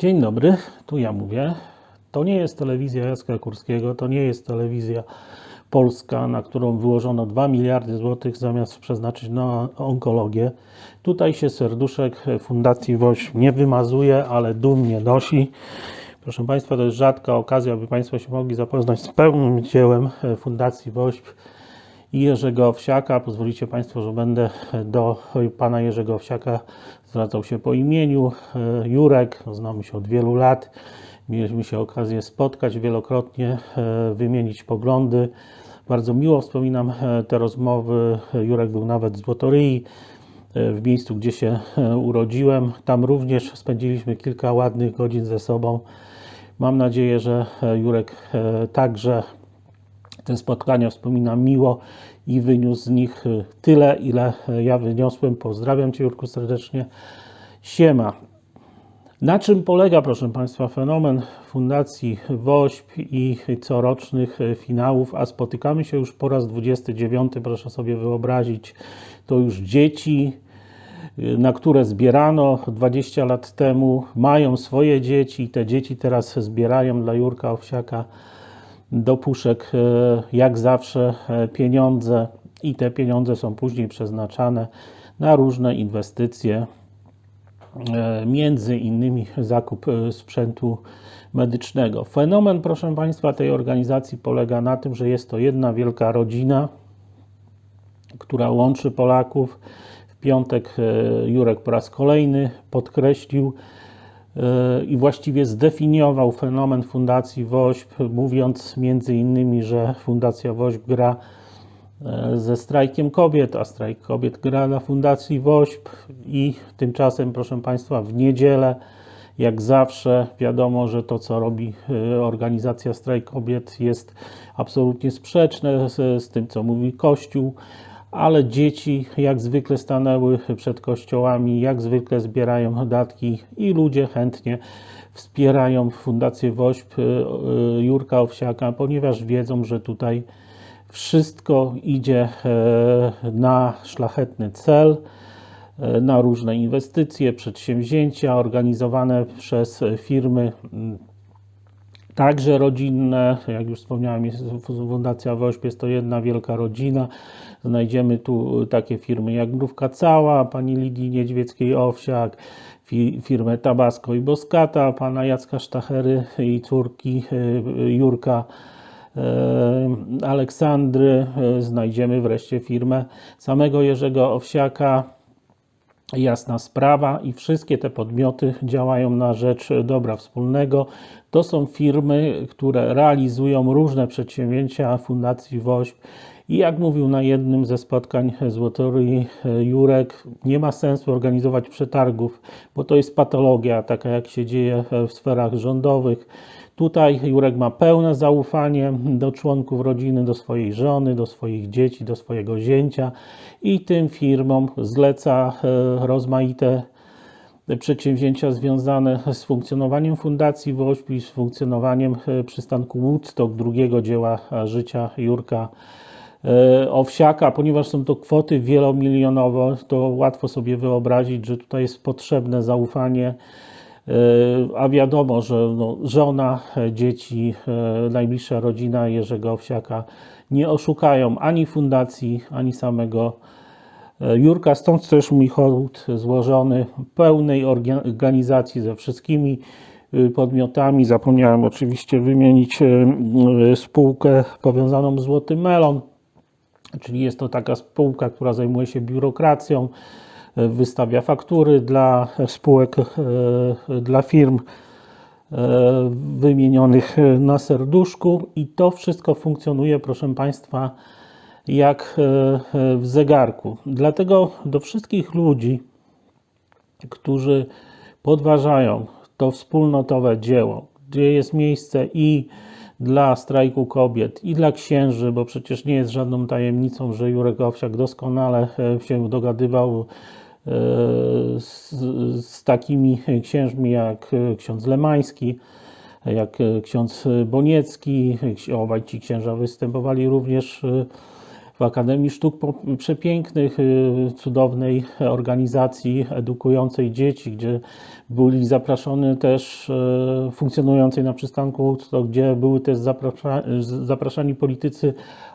Dzień dobry, tu ja mówię. To nie jest telewizja Jacka Kurskiego, to nie jest telewizja polska, na którą wyłożono 2 miliardy złotych zamiast przeznaczyć na onkologię. Tutaj się serduszek Fundacji WOŚ nie wymazuje, ale dumnie nosi. Proszę Państwa, to jest rzadka okazja, aby Państwo się mogli zapoznać z pełnym dziełem Fundacji WOŚP Jerzego Owsiaka. Pozwolicie Państwo, że będę do pana Jerzego Owsiaka zwracał się po imieniu. Jurek, znamy się od wielu lat. Mieliśmy się okazję spotkać wielokrotnie, wymienić poglądy. Bardzo miło wspominam te rozmowy. Jurek był nawet z Złotoryi, w miejscu, gdzie się urodziłem. Tam również spędziliśmy kilka ładnych godzin ze sobą. Mam nadzieję, że Jurek także te spotkania wspomina miło i wyniósł z nich tyle, ile ja wyniosłem. Pozdrawiam Cię, Jurku, serdecznie. Siema. Na czym polega, proszę Państwa, fenomen Fundacji WOŚP i corocznych finałów? A spotykamy się już po raz 29, proszę sobie wyobrazić. To już dzieci, na które zbierano 20 lat temu, mają swoje dzieci. Te dzieci teraz zbierają dla Jurka Owsiaka do puszek, jak zawsze, pieniądze i te pieniądze są później przeznaczane na różne inwestycje, między innymi zakup sprzętu medycznego. Fenomen, proszę Państwa, tej organizacji polega na tym, że jest to jedna wielka rodzina, która łączy Polaków. W piątek Jurek po raz kolejny podkreślił i właściwie zdefiniował fenomen Fundacji WOŚP, mówiąc między innymi, że Fundacja WOŚP gra ze strajkiem kobiet, a strajk kobiet gra na Fundacji WOŚP i tymczasem, proszę Państwa, w niedzielę, jak zawsze, wiadomo, że to, co robi organizacja Strajk Kobiet jest absolutnie sprzeczne z, z tym, co mówi Kościół, ale dzieci jak zwykle stanęły przed kościołami, jak zwykle zbierają datki i ludzie chętnie wspierają Fundację WOŚP Jurka Owsiaka, ponieważ wiedzą, że tutaj wszystko idzie na szlachetny cel, na różne inwestycje, przedsięwzięcia organizowane przez firmy także rodzinne. Jak już wspomniałem, jest Fundacja WOŚP jest to jedna wielka rodzina. Znajdziemy tu takie firmy jak Mrówka Cała, pani Lidii Niedźwieckiej-Owsiak, firmę Tabasco i Boskata, pana Jacka Sztachery i córki Jurka Aleksandry. Znajdziemy wreszcie firmę samego Jerzego Owsiaka, jasna sprawa i wszystkie te podmioty działają na rzecz dobra wspólnego. To są firmy, które realizują różne przedsięwzięcia Fundacji WOŚP i jak mówił na jednym ze spotkań Złotoryi Jurek, nie ma sensu organizować przetargów, bo to jest patologia, taka jak się dzieje w sferach rządowych. Tutaj Jurek ma pełne zaufanie do członków rodziny, do swojej żony, do swoich dzieci, do swojego zięcia i tym firmom zleca rozmaite przedsięwzięcia związane z funkcjonowaniem Fundacji WOŚP i z funkcjonowaniem przystanku Woodstock, drugiego dzieła życia Jurka Owsiaka. Ponieważ są to kwoty wielomilionowe, to łatwo sobie wyobrazić, że tutaj jest potrzebne zaufanie a wiadomo, że no, żona, dzieci, najbliższa rodzina Jerzego Owsiaka nie oszukają ani fundacji, ani samego Jurka. Stąd też mój hołd złożony pełnej organizacji ze wszystkimi podmiotami. Zapomniałem oczywiście wymienić spółkę powiązaną z Złoty Melon, czyli jest to taka spółka, która zajmuje się biurokracją wystawia faktury dla spółek, dla firm wymienionych na serduszku i to wszystko funkcjonuje, proszę Państwa, jak w zegarku. Dlatego do wszystkich ludzi, którzy podważają to wspólnotowe dzieło, gdzie jest miejsce i dla strajku kobiet, i dla księży, bo przecież nie jest żadną tajemnicą, że Jurek Owsiak doskonale się dogadywał z, z takimi księżmi jak ksiądz Lemański, jak ksiądz Boniecki. Obaj ci księża występowali również w Akademii Sztuk Przepięknych, cudownej organizacji edukującej dzieci, gdzie byli zapraszani też funkcjonującej na przystanku gdzie były też zaprasza, zapraszani politycy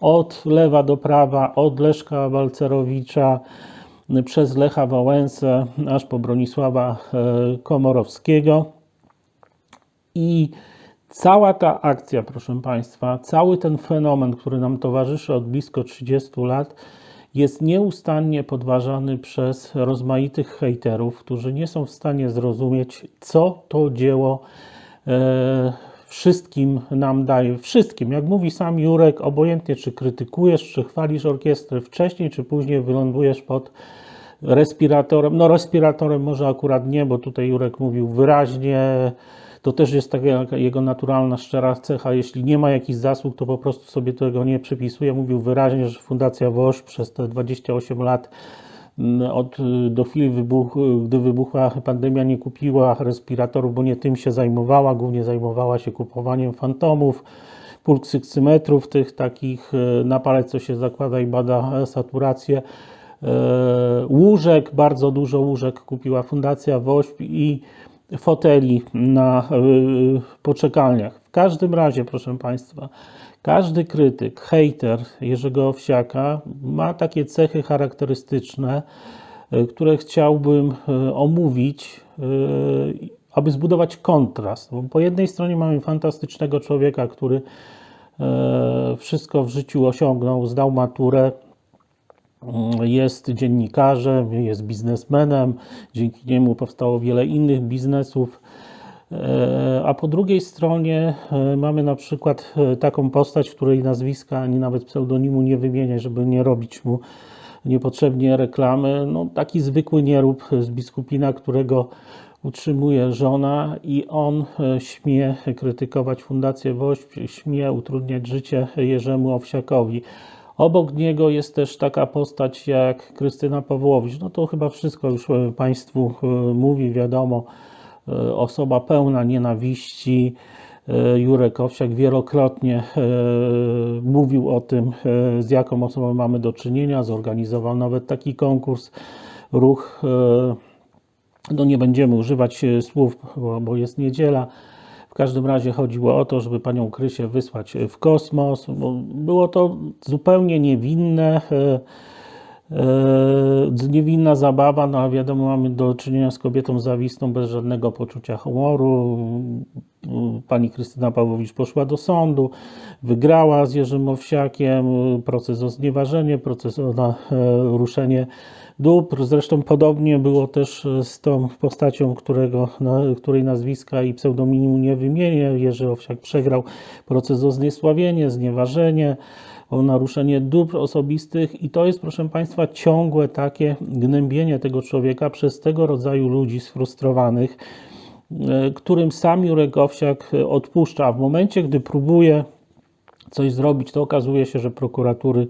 od lewa do prawa, od Leszka Balcerowicza przez Lecha Wałęsę, aż po Bronisława y, Komorowskiego. I cała ta akcja, proszę Państwa, cały ten fenomen, który nam towarzyszy od blisko 30 lat, jest nieustannie podważany przez rozmaitych hejterów, którzy nie są w stanie zrozumieć, co to dzieło e, wszystkim nam daje. Wszystkim, jak mówi sam Jurek, obojętnie czy krytykujesz, czy chwalisz orkiestrę, wcześniej czy później wylądujesz pod respiratorem. No, respiratorem może akurat nie, bo tutaj Jurek mówił wyraźnie. To też jest taka jego naturalna, szczera cecha. Jeśli nie ma jakichś zasług, to po prostu sobie tego nie przypisuje. Mówił wyraźnie, że Fundacja WOŚ przez te 28 lat od do chwili, gdy wybuchła pandemia, nie kupiła respiratorów, bo nie tym się zajmowała. Głównie zajmowała się kupowaniem fantomów, pulsyksymetrów, tych takich y, na palec, co się zakłada i bada e, saturację. E, Łóżek, bardzo dużo łóżek kupiła Fundacja WOŚP i foteli na y, poczekalniach. Każdym razie, proszę Państwa, każdy krytyk, hejter Jerzego Owsiaka ma takie cechy charakterystyczne, y, które chciałbym y, omówić, y, aby zbudować kontrast. Bo po jednej stronie mamy fantastycznego człowieka, który e, wszystko w życiu osiągnął, zdał maturę, jest dziennikarzem, jest biznesmenem, dzięki niemu powstało wiele innych biznesów. E, A po drugiej stronie e, mamy na przykład e, taką postać, której nazwiska ani nawet pseudonimu nie wymienię, żeby nie robić mu niepotrzebnie reklamy. No, taki zwykły nierób z biskupina, którego utrzymuje żona i on śmie krytykować Fundację WOŚP, śmie utrudniać życie Jerzemu Owsiakowi. Obok niego jest też taka postać jak Krystyna Pawłowicz. No to chyba wszystko już Państwu mówi, wiadomo. E, Osoba pełna nienawiści. E, Jurek Owsiak wielokrotnie e, mówił o tym, z jaką osobą mamy do czynienia. Zorganizował nawet taki konkurs, ruch. No nie będziemy używać słów, bo, bo jest niedziela. W każdym razie chodziło o to, żeby panią Krysię wysłać w kosmos. Było to zupełnie niewinne, niewinna zabawa, no a wiadomo, mamy do czynienia z kobietą zawistą bez żadnego poczucia humoru. Pani Krystyna Pawłowicz poszła do sądu, wygrała z Jerzym Owsiakiem proces o znieważenie, proces o naruszenie dóbr. Zresztą podobnie było też z tą postacią, którego, na, której nazwiska i pseudonimium nie wymienię. Jerzy Owsiak przegrał proces o zniesławienie, znieważenie, o naruszenie dóbr osobistych i to jest, proszę Państwa, ciągłe takie gnębienie tego człowieka przez tego rodzaju ludzi sfrustrowanych, e, którym sam Jurek Owsiak odpuszcza. W momencie, gdy próbuje coś zrobić, to okazuje się, że prokuratury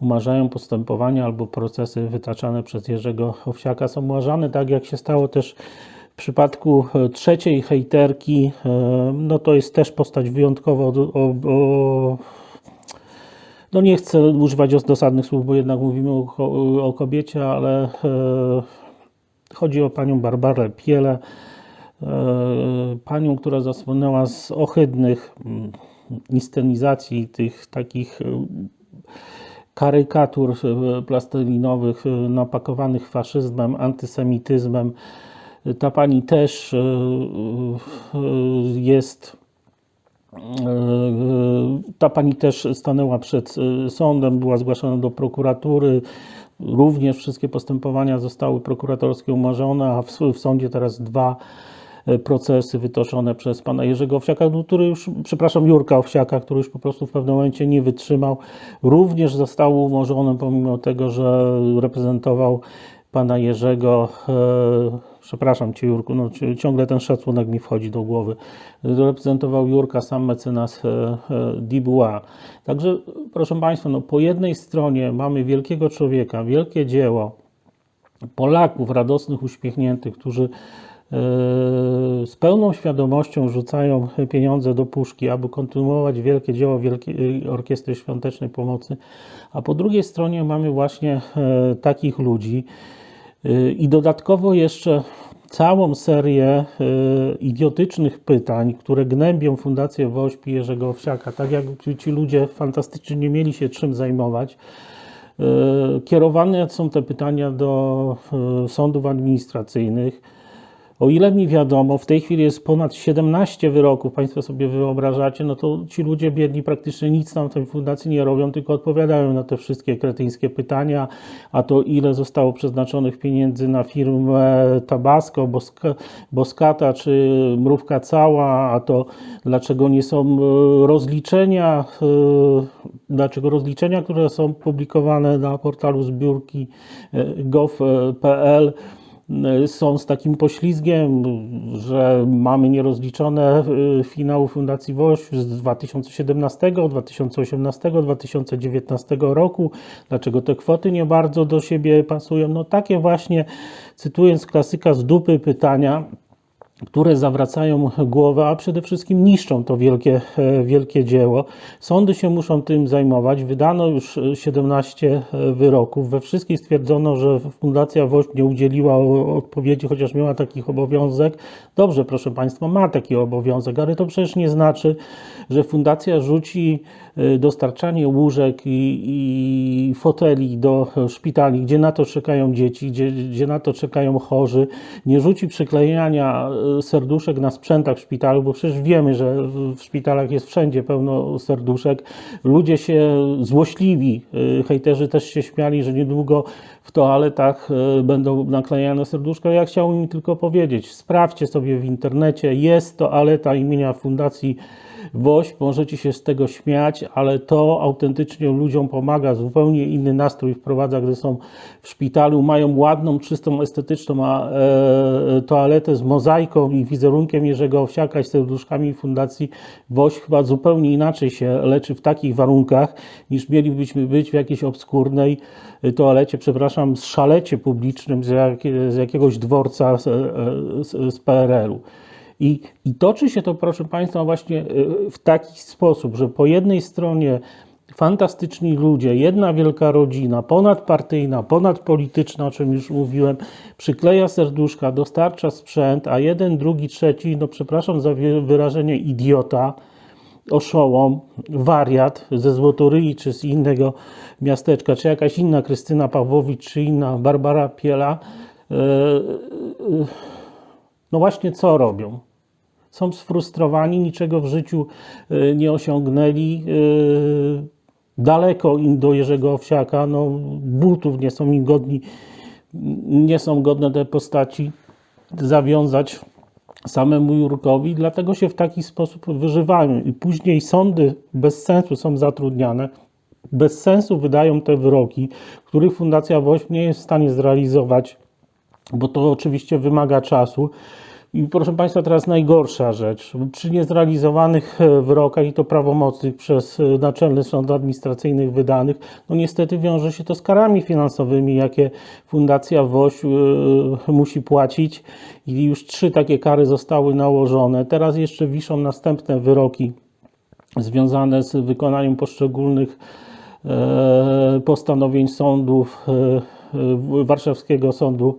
umarzają postępowania albo procesy wytaczane przez Jerzego Owsiaka są umarzane, tak jak się stało też w przypadku e, trzeciej hejterki. E, No to jest też postać wyjątkowo o no nie chcę używać dosadnych słów, bo jednak mówimy o, o kobiecie, ale e, chodzi o panią Barbarę Pielę, e, panią, która zasłynęła z ohydnych mm, inscenizacji tych takich e, karykatur e, plastelinowych e, napakowanych faszyzmem, antysemityzmem. Ta pani też jest ta pani też stanęła przed e, sądem, była zgłaszana do prokuratury. Również wszystkie postępowania zostały prokuratorskie umarzone, a w, w sądzie teraz dwa e, procesy wytoczone przez pana Jerzego Owsiaka, no, który już, przepraszam, Jurka Owsiaka, który już po prostu w pewnym momencie nie wytrzymał. Również został umorzony, pomimo tego, że reprezentował pana Jerzego. Przepraszam cię, Jurku, no, ci- ciągle ten szacunek mi wchodzi do głowy. Reprezentował Jurka sam mecenas e, e, Dubois. Także, proszę Państwa, no, po jednej stronie mamy wielkiego człowieka, wielkie dzieło Polaków radosnych, uśmiechniętych, którzy e, z pełną świadomością rzucają pieniądze do puszki, aby kontynuować wielkie dzieło Wielkiej Orkiestry Świątecznej Pomocy, a po drugiej stronie mamy właśnie takich ludzi i dodatkowo jeszcze całą serię e, idiotycznych pytań, które gnębią Fundację Wośp i Jerzego Owsiaka, tak jak ci- ludzie fantastycznie nie mieli się czym zajmować. E, Kierowane są te pytania do sądów administracyjnych. O ile mi wiadomo, w tej chwili jest ponad 17 wyroków, Państwo sobie wyobrażacie, no to ci ludzie biedni praktycznie nic tam w tej fundacji nie robią, tylko odpowiadają na te wszystkie kretyńskie pytania, a to ile zostało przeznaczonych pieniędzy na firmę Tabasco, Boska, Boskata czy Mrówka Cała, a to dlaczego nie są e, rozliczenia, e, dlaczego rozliczenia, które są publikowane na portalu zbiórki e, gov.pl są z takim poślizgiem, że mamy nierozliczone y, finały Fundacji WOŚ z 2017, 2018, 2019 roku. Dlaczego te kwoty nie bardzo do siebie pasują? No takie właśnie, cytując klasyka z dupy pytania, które zawracają głowę, a przede wszystkim niszczą to wielkie, e, wielkie dzieło. Sądy się muszą tym zajmować. Wydano już e, 17 wyroków. We wszystkich stwierdzono, że Fundacja WOŚP nie udzieliła odpowiedzi, chociaż miała takich obowiązek. Dobrze, proszę Państwa, ma taki obowiązek, ale to przecież nie znaczy, że Fundacja rzuci e, dostarczanie łóżek i, i foteli do e, szpitali, gdzie na to czekają dzieci, gdzie, gdzie na to czekają chorzy, nie rzuci przyklejania e, serduszek na sprzętach w szpitalu, bo przecież wiemy, że w- szpitalach jest wszędzie pełno serduszek. Ludzie się złośliwi, e, hejterzy też się śmiali, że niedługo w toaletach e, będą naklejane serduszka. Ja chciałbym im tylko powiedzieć, sprawdźcie sobie w internecie, jest toaleta imienia Fundacji WOŚP, możecie się z tego śmiać, ale to autentycznie ludziom pomaga, zupełnie inny nastrój wprowadza, gdy są w szpitalu, mają ładną, czystą, estetyczną a, e, toaletę z mozaiką i wizerunkiem Jerzego Owsiaka i serduszkami Fundacji WOŚP chyba zupełnie inaczej się leczy w takich warunkach, niż mielibyśmy być w jakiejś obskurnej e, toalecie, przepraszam, z szalecie publicznym z, jak, z jakiegoś dworca z, e, z, z PRL-u. I, I toczy się to, proszę Państwa, właśnie y, w taki sposób, że po jednej stronie fantastyczni ludzie, jedna wielka rodzina, ponadpartyjna, ponadpolityczna, o czym już mówiłem, przykleja serduszka, dostarcza sprzęt, a jeden, drugi, trzeci, no przepraszam za wy- wyrażenie, idiota, oszołom, wariat ze Złotoryi czy z innego miasteczka, czy jakaś inna Krystyna Pawłowicz, czy inna Barbara Piela, e, e, no właśnie co robią? Są sfrustrowani, niczego w życiu e, nie osiągnęli. e, Daleko im do Jerzego Owsiaka, no, butów nie są im godni, nie są godne te postaci zawiązać samemu Jurkowi, dlatego się w taki sposób wyżywają. I później sądy bez sensu są zatrudniane, bez sensu wydają te wyroki, których Fundacja WOŚP nie jest w stanie zrealizować, bo to oczywiście wymaga czasu. I proszę Państwa, teraz najgorsza rzecz. Przy niezrealizowanych e, wyrokach i to prawomocnych przez e, Naczelny Sąd Administracyjny wydanych, no niestety wiąże się to z karami finansowymi, jakie Fundacja WOŚ e, musi płacić. I już trzy takie kary zostały nałożone. Teraz jeszcze wiszą następne wyroki związane z wykonaniem poszczególnych postanowień sądów Warszawskiego Sądu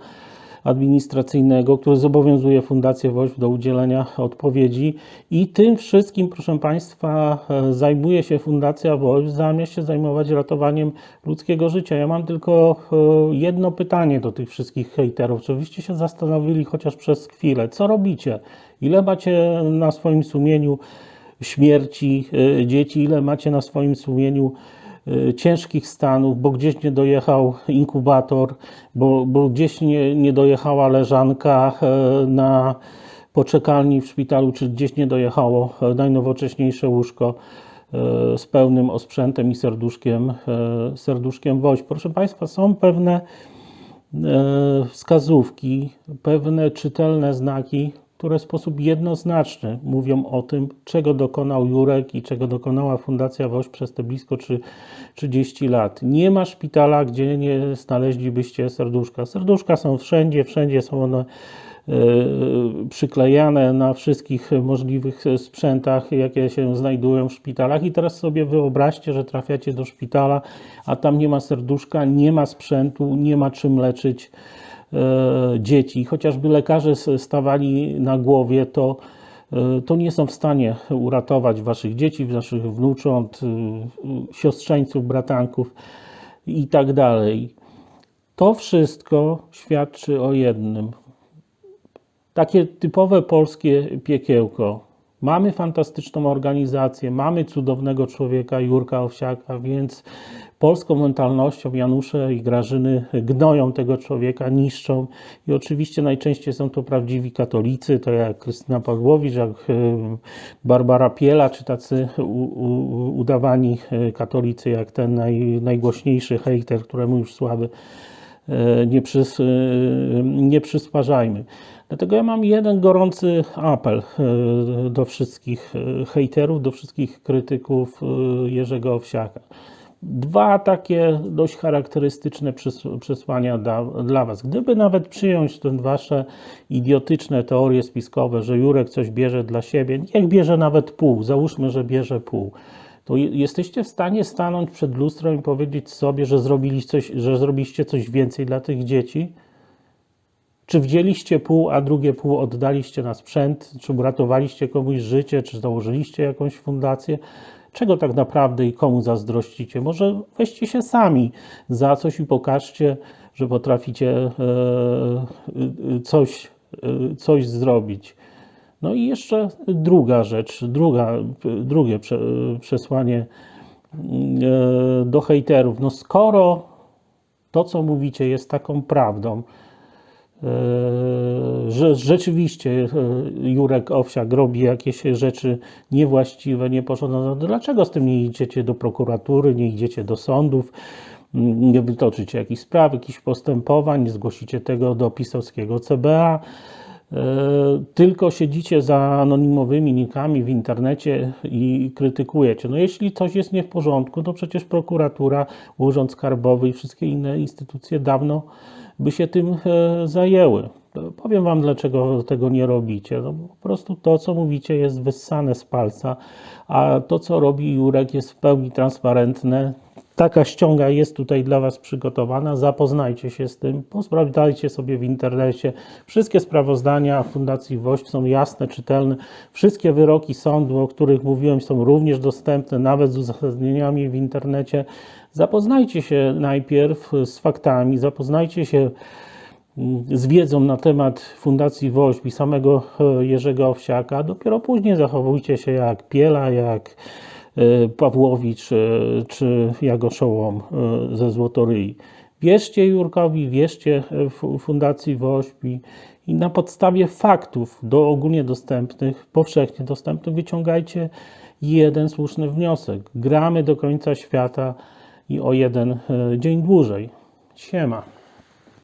Administracyjnego, który zobowiązuje Fundację WOŚP do udzielenia odpowiedzi i tym wszystkim, proszę Państwa, e, zajmuje się Fundacja WOŚP zamiast się zajmować ratowaniem ludzkiego życia. Ja mam tylko e, jedno pytanie do tych wszystkich hejterów. Czy wyście się zastanowili chociaż przez chwilę, co robicie? Ile macie na swoim sumieniu śmierci e, dzieci, ile macie na swoim sumieniu ciężkich stanów, bo gdzieś nie dojechał inkubator, bo, bo gdzieś nie, nie dojechała leżanka e, na poczekalni w szpitalu, czy gdzieś nie dojechało e, najnowocześniejsze łóżko e, z pełnym osprzętem i serduszkiem, serduszkiem woź. Proszę Państwa, są pewne wskazówki, pewne czytelne znaki, które w sposób jednoznaczny mówią o tym, czego dokonał Jurek i czego dokonała Fundacja WOŚ przez te blisko trzy- 30 lat. Nie ma szpitala, gdzie nie znaleźlibyście serduszka. Serduszka są wszędzie, wszędzie są one przyklejane na wszystkich możliwych sprzętach, jakie się znajdują w szpitalach. I teraz sobie wyobraźcie, że trafiacie do szpitala, a tam nie ma serduszka, nie ma sprzętu, nie ma czym leczyć e, dzieci. Chociażby lekarze stawali na głowie, to, e, to nie są w stanie uratować waszych dzieci, waszych wnucząt, e, e, siostrzeńców, bratanków i tak dalej. To wszystko świadczy o jednym. Takie typowe polskie piekiełko. Mamy fantastyczną organizację, mamy cudownego człowieka Jurka Owsiaka, więc polską mentalnością Janusze i Grażyny gnoją tego człowieka, niszczą i oczywiście najczęściej są to prawdziwi katolicy, to jak Krystyna Pawłowicz, jak e, Barbara Piela, czy tacy udawani e, katolicy jak ten naj, najgłośniejszy hejter, któremu już sławy e, nie, przys, nie przysparzajmy. Dlatego ja mam jeden gorący apel e, do wszystkich e, hejterów, do wszystkich krytyków e, Jerzego Owsiaka. Dwa takie dość charakterystyczne przesłania dla, dla Was. Gdyby nawet przyjąć te Wasze idiotyczne teorie spiskowe, że Jurek coś bierze dla siebie, niech bierze nawet pół, załóżmy, że bierze pół, to je- jesteście w stanie stanąć przed lustrem i powiedzieć sobie, że, zrobiliście coś, że zrobiliście coś więcej dla tych dzieci? Czy wzięliście pół, a drugie pół oddaliście na sprzęt? Czy uratowaliście komuś życie? Czy założyliście jakąś fundację? Czego tak naprawdę i komu zazdrościcie? Może weźcie się sami za coś i pokażcie, że potraficie e, e, coś, e, coś zrobić. No i jeszcze druga rzecz, druga, drugie prze, przesłanie e, do hejterów. No skoro to, co mówicie, jest taką prawdą, że rzeczywiście e, Jurek Owsiak robi jakieś rzeczy niewłaściwe, niepożądane, no dlaczego z tym nie idziecie do prokuratury, nie idziecie do sądów, m, nie wytoczycie jakichś spraw, jakichś postępowań, nie zgłosicie tego do pisowskiego CBA, e, tylko siedzicie za anonimowymi nikami w internecie i krytykujecie. No jeśli coś jest nie w porządku, to przecież prokuratura, Urząd Skarbowy i wszystkie inne instytucje dawno by się tym e, zajęły. Powiem Wam, dlaczego tego nie robicie. No, po prostu to, co mówicie, jest wyssane z palca, a to, co robi Jurek, jest w pełni transparentne. Taka ściąga jest tutaj dla Was przygotowana. Zapoznajcie się z tym, posprawdzajcie sobie w internecie. Wszystkie sprawozdania Fundacji WOŚP są jasne, czytelne. Wszystkie wyroki sądu, o których mówiłem, są również dostępne, nawet z uzasadnieniami w internecie. Zapoznajcie się najpierw z faktami, zapoznajcie się mm, z wiedzą na temat Fundacji WOŚP i samego e, Jerzego Owsiaka. Dopiero później zachowujcie się jak Piela, jak Pawłowicz e, czy Jagoszołom e, ze Złotoryi. Wierzcie Jurkowi, wierzcie Fu- Fundacji WOŚP i, na podstawie faktów do ogólnie dostępnych, powszechnie dostępnych wyciągajcie jeden słuszny wniosek. Gramy do końca świata i o jeden dzień dłużej. Siema.